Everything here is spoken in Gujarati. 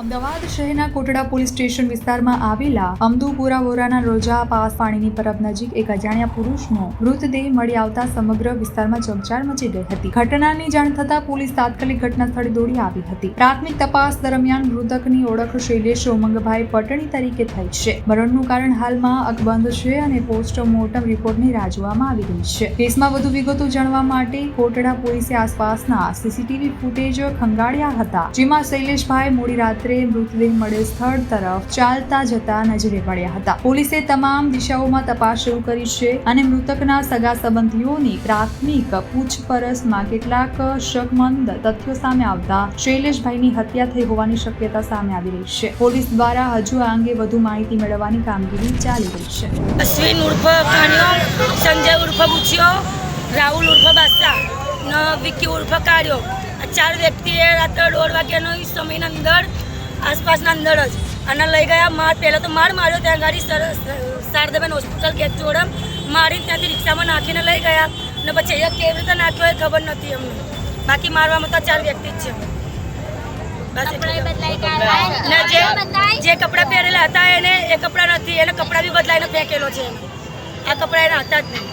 અમદાવાદ શહેરના કોટડા પોલીસ સ્ટેશન વિસ્તારમાં આવેલા અમદુપુરા વોરાના રોજા પાસ પાણીની પરબ નજીક એક અજાણ્યા પુરુષનો મૃતદેહ મળી આવતા સમગ્ર વિસ્તારમાં ચકચાર મચી ગઈ હતી. ઘટનાની જાણ થતાં પોલીસ તાત્કાલિક ઘટના સ્થળે દોડી આવી હતી. પ્રાથમિક તપાસ દરમિયાન મૃતકની ઓળખ શૈલેષ ઉમંગભાઈ પટણી તરીકે થઈ છે. મરણનું કારણ હાલમાં અકબંધ છે અને પોસ્ટમોર્ટમ રિપોર્ટની રાહ જોવામાં આવી રહી છે. કેસમાં વધુ વિગતો જાણવા માટે કોટડા પોલીસે આસપાસના સીસીટીવી ફૂટેજ ખંગાળ્યા હતા, જેમાં શૈલેષભાઈ મોડી રાત્રે મૃતદેહ મળેલ સ્થળ તરફ ચાલતા જતા નજરે પડ્યા હતા. પોલીસે તમામ દિશાઓમાં તપાસ શરૂ કરી છે અને મૃતકના સગા સંબંધીઓની પ્રાથમિક પૂછપરછમાં કેટલાક શકમંદ તથ્યો સામે આવતા શૈલેષભાઈની હત્યા થઈ હોવાની શક્યતા સામે આવી રહી છે. પોલીસ દ્વારા હજુ આ અંગે વધુ માહિતી મેળવવાની કામગીરી ચાલી રહી છે. અશ્વિન ઉર્ફ કાણિયો સંજય ઉર્ફ બુચિયો રાહુલ ઉર્ફ બાદશાહ, ને, વિક્કી ઉર્ફ કાળિયો. આ ચાર વ્યક્તિએ રાત્રે દોઢ વાગ્યાનો સમયના અંદર આસપાસના અંદર જ. અને લઈ ગયા માર પહેલાં તો માર માર્યો ત્યાં ગાડી શારદાબેન હોસ્પિટલ ગેટ જોડમ મારીને ત્યાંથી રિક્ષામાં નાખીને લઈ ગયા. ને પછી અહીંયા કેવી રીતે નાખ્યો એ ખબર નથી અમને. બાકી મારવામાં તો ચાર વ્યક્તિ જ છે. જે કપડાં પહેરેલા હતા એને એ કપડાં નથી. એને કપડાં બી બદલાઈને ફેંકેલો છે. આ કપડાં એના હતા જ નહીં.